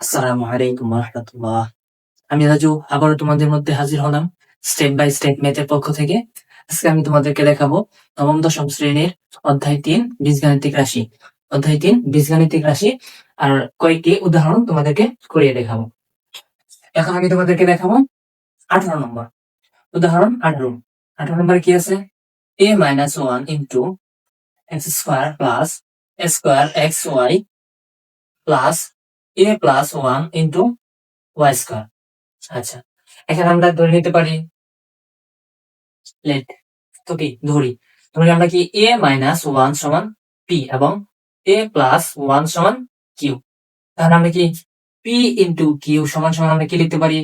আসসালামু আলাইকুম রহমতুল্লাহ আমি রাজু, আবারও তোমাদের মধ্যে হাজির হলাম স্টেপ বাই স্টেপ ম্যাথের পক্ষ থেকে। আজকে আমি তোমাদেরকে দেখাবো নবম, দশম শ্রেণির অধ্যায় তিন, বীজগাণিতিক রাশি। অধ্যায় তিন, বীজগাণিতিক রাশি। আর কয়েকটি উদাহরণ তোমাদেরকে করিয়ে দেখাবো। এখন আমি তোমাদেরকে দেখাবো আঠারো নম্বর। উদাহরণ আঠারো। আঠারো নম্বরে কি আছে? A minus one into x square plus square x y plus a plus one into y square আচ্ছা এখানে আমরা ধরে নিতে পারি লেট তো কি, ধরি। ধরি আমরা কি এ মাইনাস ওয়ান সমান পি এবং এ প্লাস ওয়ান সমান কিউ তাহলে আমরা কি পি ইন্টু কিউ সমান সমান আমরা কি লিখতে পারি?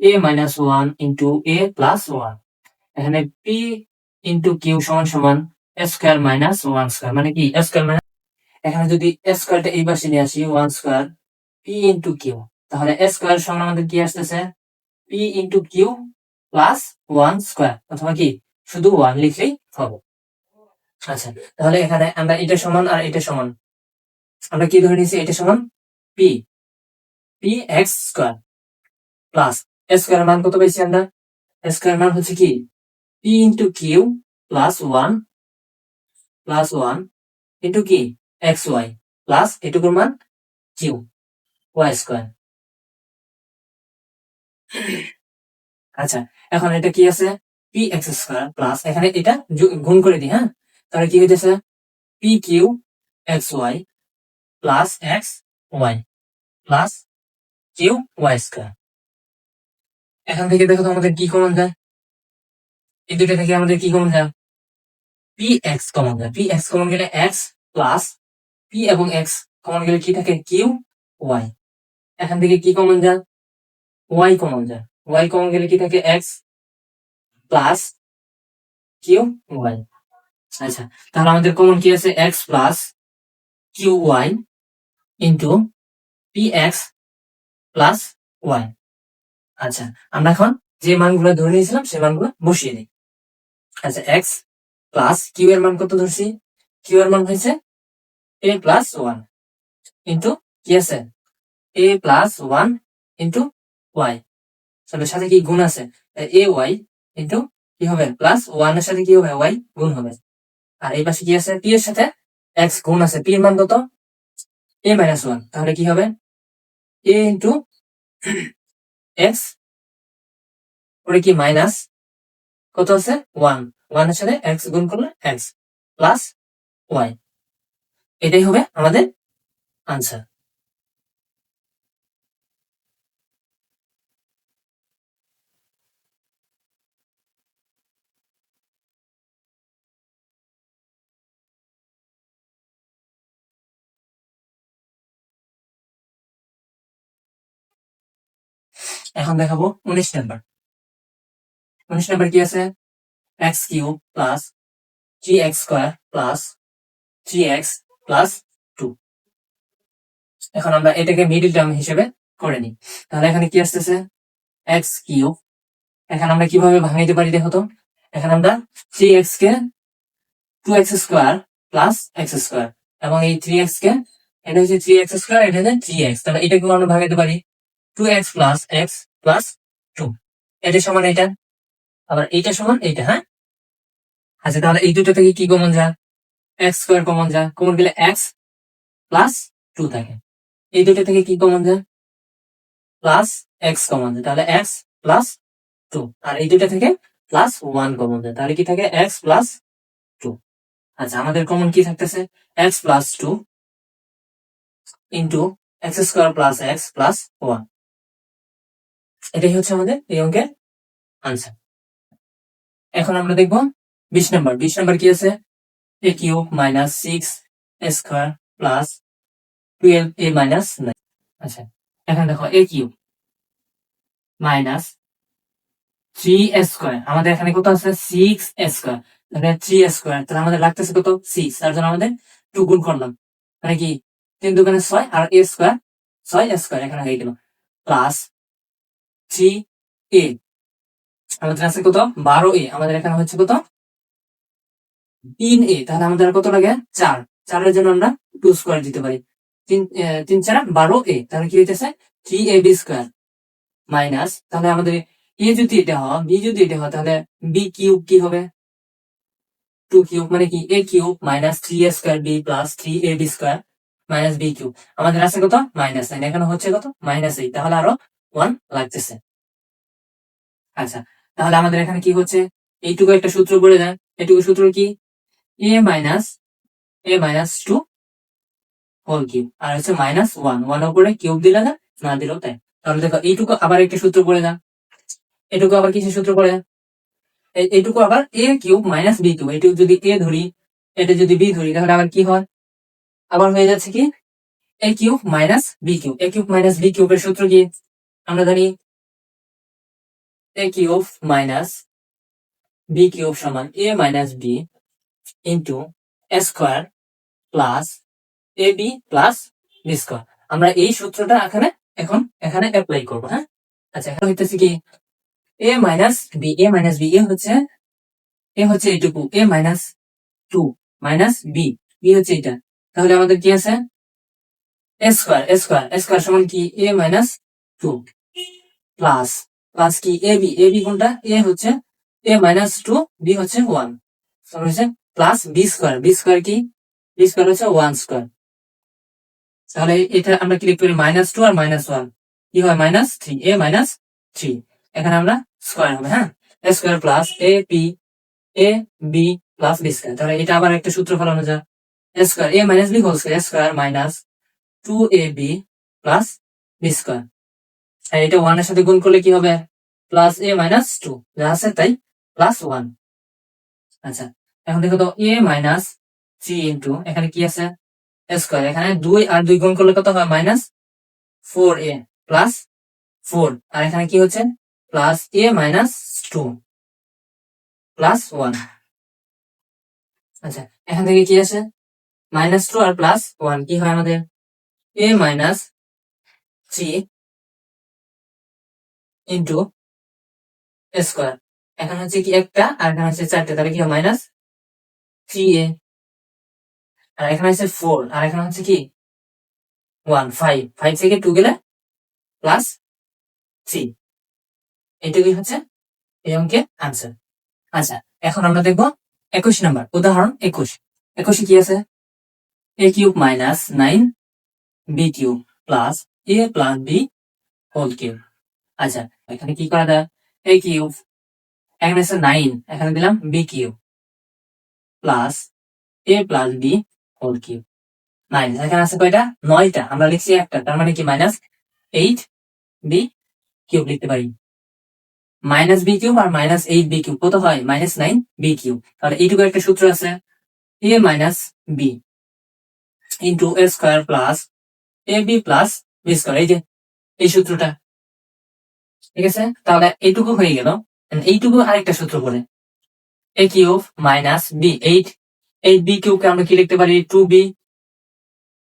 A minus one into a plus one এখানে পি ইন্টু কিউ সমান সমান স্কোয়ার মাইনাস ওয়ান স্কোয়ার মানে কি স্কোয়ার মাইনাস এখানে যদি স্কোয়ারটা এই পাশে নিয়ে আসি one square p into q তাহলে স্কোয়ার সমান আমাদের কি আসতেছে? P into q plus one square অথবা কি? শুধু ওয়ান লিখলেই হবে। আচ্ছা তাহলে এখানে আমরা এটা সমান আর এটা সমান। আমরা কি ধরে নিয়েছি? এটা সমান p p x square plus square মান কত পেয়েছি আমরা? স্কোয়ার মান হচ্ছে কি? P into q plus one plus one into কি এক্স ওয়াই প্লাস এটুকুর মান কিউ ওয়াই স্কোয়ার আচ্ছা এখন এটা কি আছে? পি এক্স স্কোয়ার প্লাস এখানে এটা গুণ করে দিই হ্যাঁ? তাহলে কি হইতেছে? P q x y plus x y plus q y square এখান থেকে দেখো তো আমাদের কি কমন যায়? এই দুটো থেকে আমাদের কি কমন যায়? পি এক্স কমন যায়। পি এক্স কমন গেলে এক্স প্লাস পি এবং এক্স কমন গেলে কি থাকে? কিউ ওয়াই এখান থেকে কি কমন যায়? ওয়াই কমন যায়। ওয়াই কমন গেলে কি থাকে? এক্স প্লাস কিউ ওয়াই আচ্ছা তাহলে আমাদের কমন কি আছে? X plus q y into p x plus y আচ্ছা আমরা এখন যে মানগুলো ধরে নিয়েছিলাম, সেই মানগুলো বসিয়ে দিই। আচ্ছা এক্স প্লাস কিউ এর মান কত ধরছি? কিউ এর মান হয়েছে এ প্লাস ওয়ান ইন্টু কি আছে? A plus one into y তাহলে সাথে কি গুণ আছে? এ ওয়াই ইন্টু কি হবে? প্লাস ওয়ানের সাথে কি হবে? ওয়াই গুণ হবে। আর এই পাশে কি আছে? পি এর সাথে এক্স গুণ আছে। পি এর মান কত? এ মাইনাস ওয়ান তাহলে কি হবে? এ ইন্টু এক্স পরে কি মাইনাস কত আছে? ওয়ান ওয়ানের সাথে এক্স গুণ করলে এক্স প্লাস ওয়াই এটাই হবে আমাদের আনসার এখন দেখাবো উনিশ নাম্বার। উনিশ নাম্বার কি আছে? X q plus three x square plus three x plus two. এখন আমরা এটাকে মিডিল টার্ম হিসেবে করে নিই। তাহলে এখানে কি আসতেছে? এক্স কিউ এখানে আমরা কীভাবে ভাঙাইতে পারি দেখো তো? এখানে আমরা থ্রি এক্স কে two x square plus x square এবং এই থ্রি এক্স কে, এটা হচ্ছে থ্রি এক্স স্কোয়ার, এটা হচ্ছে থ্রি এক্স তাহলে এটাকে আমরা ভাঙাইতে পারি। Two x plus x plus two এটা সমান এটা। আবার এইটা সমান এইটা হ্যাঁ? আচ্ছা তাহলে এই দুটো থেকে কি কমন যায়? এক্স স্কোয়ার কমন যায়। কমন গেলে এক্স প্লাস টু থাকে। এই দুটো থেকে কি কমন যায়? প্লাস এক্স কমন যায়। তাহলে এক্স প্লাস টু আর এই দুটো থেকে প্লাস ওয়ান কমন যায়। তাহলে কি থাকে? এক্স প্লাস টু আচ্ছা আমাদের কমন কি থাকতেছে? X plus two into x square plus x plus one এটাই হচ্ছে আমাদের এই অঙ্কের আনসার এখন আমরা দেখব বিশ নম্বর বিশ নাম্বার কি আছে? A q minus six square plus twelve a minus nine আচ্ছা এখন দেখো a q minus three square আমাদের এখানে কত আছে? সিক্স স্কোয়ার তাহলে থ্রি স্কোয়ার তাহলে আমাদের লাগতেছে কত? সিক্স তার জন্য আমাদের টু গুণ করলাম। মানে কি? তিন দোকানে ছয় আর এ স্কোয়ার ছয় স্কোয়ার এখানে হয়ে গেল। প্লাস থ্রি এ আমাদের আছে কত? বারো এ আমাদের এখানে হচ্ছে কত? তিন এ তাহলে আমাদের কত লাগে চার। চারের জন্য আমরা টু স্কোয়ার দিতে পারি। তিন তিন চারা বারো এ তাহলে কি হইতেছে? Three a b square minus তাহলে আমাদের এ যদি এটা হয় বি যদি এটা হয়, তাহলে বি কিউব কি হবে? টু কিউব মানে কি? A cube minus three a square b plus three a b square minus b cube আমাদের আছে কত? মাইনাস নাইন এখানে হচ্ছে কত? মাইনাস এইট তাহলে আরও ওয়ান লাগতেছে আচ্ছা তাহলে আমাদের এখানে কি হচ্ছে? এইটুকু একটা সূত্র বলে দেন। এইটুকু সূত্র কি? A minus a minus two whole cube আর হচ্ছে মাইনাস ওয়ান ওয়ান উপরে কিউব দিলে না না দিলেও তাই। তাহলে দেখো, এইটুকু আবার একটা সূত্র পড়ে যান এটুকু আবার কিছু সূত্র যান এই- এইটুকু আবার a cube minus b cube এইটুকু যদি এ ধরি, এটা যদি বি ধরি, তাহলে আবার কি হয়? আবার হয়ে যাচ্ছে কি? A cube minus b cube a cube minus b কিউবের সূত্র কি? আমরা জানি a cube minus b cube সমান a minus b into square plus a b plus b square আমরা এই সূত্রটা এখানে, এখন এখানে অ্যাপ্লাই করব হ্যাঁ? আচ্ছা এখন হইতেছে কি? A minus b a minus b a হচ্ছে এ হচ্ছে এইটুকু a minus two minus b b হচ্ছে এটা তাহলে আমাদের কি আছে? A square a square a square সমান কি? A minus two plus plus কি? এ বি এ বি কোনটা? এ হচ্ছে এ মাইনাস টু বি হচ্ছে ওয়ান হচ্ছে plus b square b square কি? বি স্কোয়ার হচ্ছে ওয়ান স্কোয়ার তাহলে এটা আমরা কি লিখতে পারি? মাইনাস টু আর মাইনাস ওয়ান কি হয়? Minus three a minus three এখানে আমরা স্কোয়ার হবে হ্যাঁ? A square plus a p a b plus b square তাহলে এটা আবার একটা সূত্র ফলানো যায় a square a minus b whole square square minus two a b plus b square আর এটা ওয়ানের সাথে গুণ করলে কি হবে? প্লাস এ মাইনাস টু যা আছে তাই প্লাস ওয়ান আচ্ছা এখন দেখো তো এ মাইনাস থ্রি ইন্টু এখানে কি আছে? স্কোয়ার এখানে দুই আর দুই গুণ করলে কত হয়? Minus four a plus four আর এখানে কি হচ্ছে? Plus a minus two plus one আচ্ছা এখান থেকে কি আছে মাইনাস টু আর প্লাস ওয়ান কি হয় আমাদের? A minus three into square এখানে হচ্ছে কি একটা, আর এখানে হচ্ছে চারটে, তাহলে কি মাইনাস থ্রি এ আর এখানে হচ্ছে ফোর আর এখানে হচ্ছে কি? ওয়ান ফাইভ ফাইভ থেকে টু গেলে প্লাস থ্রি এইটুকুই হচ্ছে এই অঙ্কের আনসার আচ্ছা এখন আমরা দেখব একুশ নাম্বার উদাহরণ একুশ। একুশে কি আছে? A cube minus nine b cube plus a plus b whole cube আচ্ছা এখানে কি করা যায়? এ কিউব এখানে আছে নাইন এখানে দিলাম b cube plus a plus b whole cube nine এখানে আছে কয়টা? নয়টা, আমরা লিখছি একটা, তার মানে কি মাইনাস এইট বি কিউব লিখতে পারি। মাইনাস বি কিউব আর মাইনাস এইট বি কিউব কত হয়? মাইনাস নাইন বি কিউব তাহলে এইটুকু একটা সূত্র আছে। A minus b into a square plus a b plus b square এই যে, এই সূত্রটা। ঠিক আছে? তাহলে এইটুকু হয়ে গেল। এইটুকু আরেকটা সূত্র পড়ে। A cube minus b eight eight b কিউবকে আমরা কি লিখতে পারি? Two b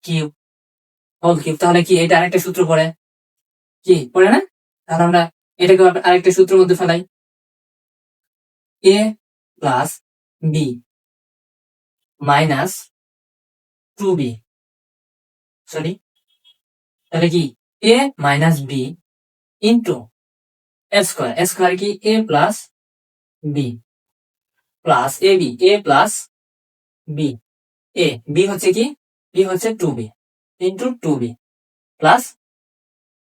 cube whole cube তাহলে কি এটা আরেকটা সূত্র পড়ে? কি? পড়ে না? তাহলে আমরা এটাকে আরেকটা সূত্রের মধ্যে ফেলাই। A plus B minus two B sorry তাহলে কি? A minus B into square square কি A plus B plus A B A plus B A B হচ্ছে কি? বি হচ্ছে two B into two B plus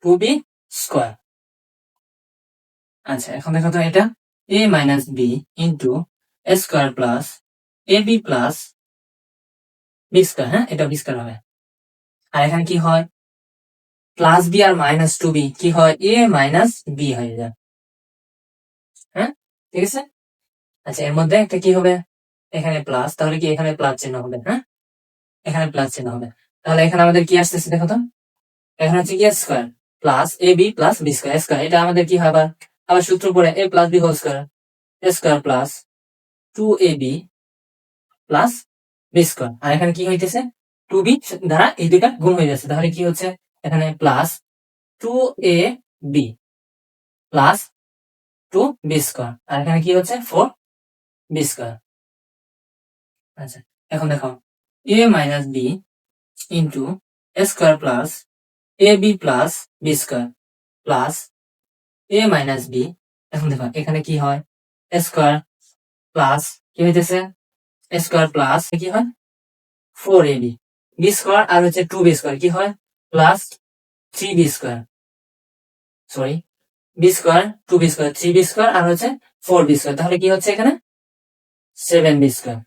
two B square আচ্ছা এখন দেখো তো এটা A minus B into square plus A B plus B square হ্যাঁ? এটা বি স্কোয়ার হবে। আর এখানে কি হয়? প্লাস বি আর মাইনাস টু বি কি হয়? এ মাইনাস বি হয়ে যায়। ঠিক আছে? আচ্ছা এর মধ্যে একটা কি হবে? এখানে প্লাস তাহলে কি এখানে প্লাস চিহ্ন হবে হ্যাঁ? এখানে প্লাস চিহ্ন হবে। তাহলে এখানে আমাদের কি আসতেছে দেখো তো? এখানে হচ্ছে কি square plus A B plus B square square এটা আমাদের কি হবে? আবার আবার সূত্র পড়ে A plus B whole square square plus two A B plus B square আর এখানে কি হইতেছে? টু বি দ্বারা এই দুইটা গুণ হয়ে যাচ্ছে। তাহলে কি হচ্ছে? এখানে plus two A B plus B square আর এখানে কি হচ্ছে? ফোর বি স্কোয়ার আচ্ছা এখন দেখো। A minus B into A square plus A B plus B square plus A minus B এখন দেখো, এখানে কি হয়? এ স্কোয়ার প্লাস কি হইতেছে? এ স্কোয়ার প্লাস কি হয়? Four A B B square আর হচ্ছে টু বি স্কোয়ার কি হয়? Plus three B square sorry B square two B square three B square আর হচ্ছে ফোর বি স্কোয়ার তাহলে কি হচ্ছে এখানে? Seven B square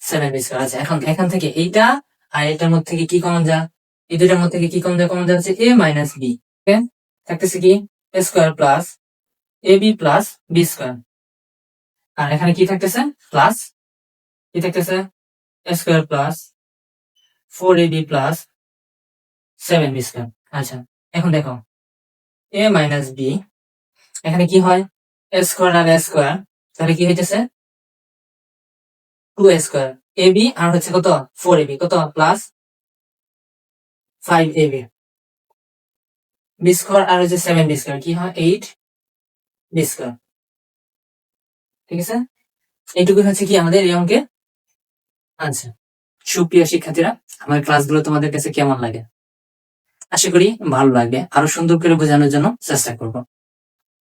seven B square আচ্ছা এখন, এখান থেকে এইটা আর এটার মধ্যে থেকে কি কমন যা এই দুটার মধ্যে থেকে কি কমন যায়? কমন যা হচ্ছে এ মাইনাস বি থাকতেছে কি? Square plus A B plus B square আর এখানে কি থাকতেছে? প্লাস কি থাকতেছে? Square plus four A B plus seven B square আচ্ছা এখন দেখো। এ মাইনাস বি এখানে কি হয়? এ স্কোয়ার আর এ স্কোয়ার তাহলে কি হইতেছে? Two A square A B আর হচ্ছে কত? ফোর এ বি কত? Plus five A B B square আর হচ্ছে সেভেন বি স্কোয়ার কি হয়? এইট বি স্কোয়ার ঠিক আছে? এইটুকু হচ্ছে কি আমাদের এই অঙ্কে আচ্ছা সুপ্রিয় শিক্ষার্থীরা, আমার ক্লাসগুলো তোমাদের কাছে কেমন লাগে? আশা করি ভালো লাগবে। আরও সুন্দর করে বোঝানোর জন্য চেষ্টা করব।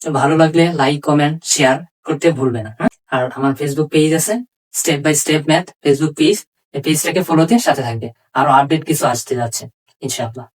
তো ভালো লাগলে লাইক কমেন্ট শেয়ার করতে ভুলবে না। হ্যাঁ? আর আমার ফেসবুক পেজ আছে step by step math Facebook page এই পেজটাকে ফলো দিয়ে সাথে থাকবে। আরও আপডেট কিছু আসতে যাচ্ছে, ইনশাআল্লাহ।